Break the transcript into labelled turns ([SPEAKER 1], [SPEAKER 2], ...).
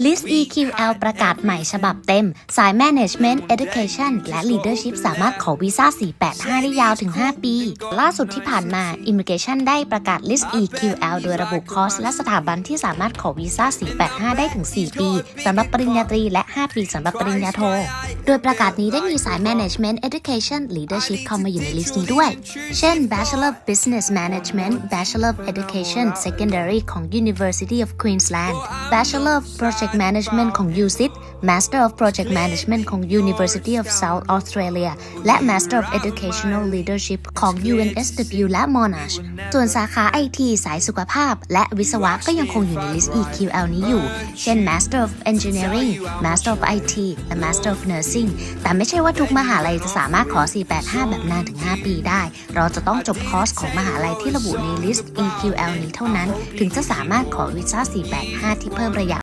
[SPEAKER 1] List EQL ประกาศใหม่ฉบับเต็ม สาย Management Education และ Leadership สามารถขอวีซ่า 485 ได้ยาวถึง 5 ปี ล่าสุดที่ผ่านมา Immigration ได้ประกาศ List EQL โดยระบุคอร์สและสถาบันที่สามารถขอวีซ่า 485 ได้ถึง 4 ปีสำหรับปริญญาตรีและ 5 ปีสำหรับปริญญาโท โดยประกาศนี้ได้มีสาย Management Education Leadership เข้ามาอยู่ในลิสต์นี้ด้วย เช่น Bachelor of Business Management Bachelor of Education Secondary ของ University of Queensland Bachelor of Project Management ของ UCIT Master of Project Management ของ University of South Australia และ Master of Educational Leadership ของ UNSW และ Monash ส่วนสาขา IT สายสุขภาพ และวิศวะก็ยังคงอยู่ในลิสต์ EQL นี้อยู่ เช่น Master of Engineering Master of IT และ Master of Nursing แต่ไม่ใช่ว่าทุกมหาลัยจะสามารถขอ 485 แบบนานถึง 5 ปีได้ เราจะต้องจบคอร์สของมหาลัยที่ระบุในลิสต์ EQL นี้เท่านั้น ถึงจะสามารถขอวีซ่า 485 ที่เพิ่มระยะ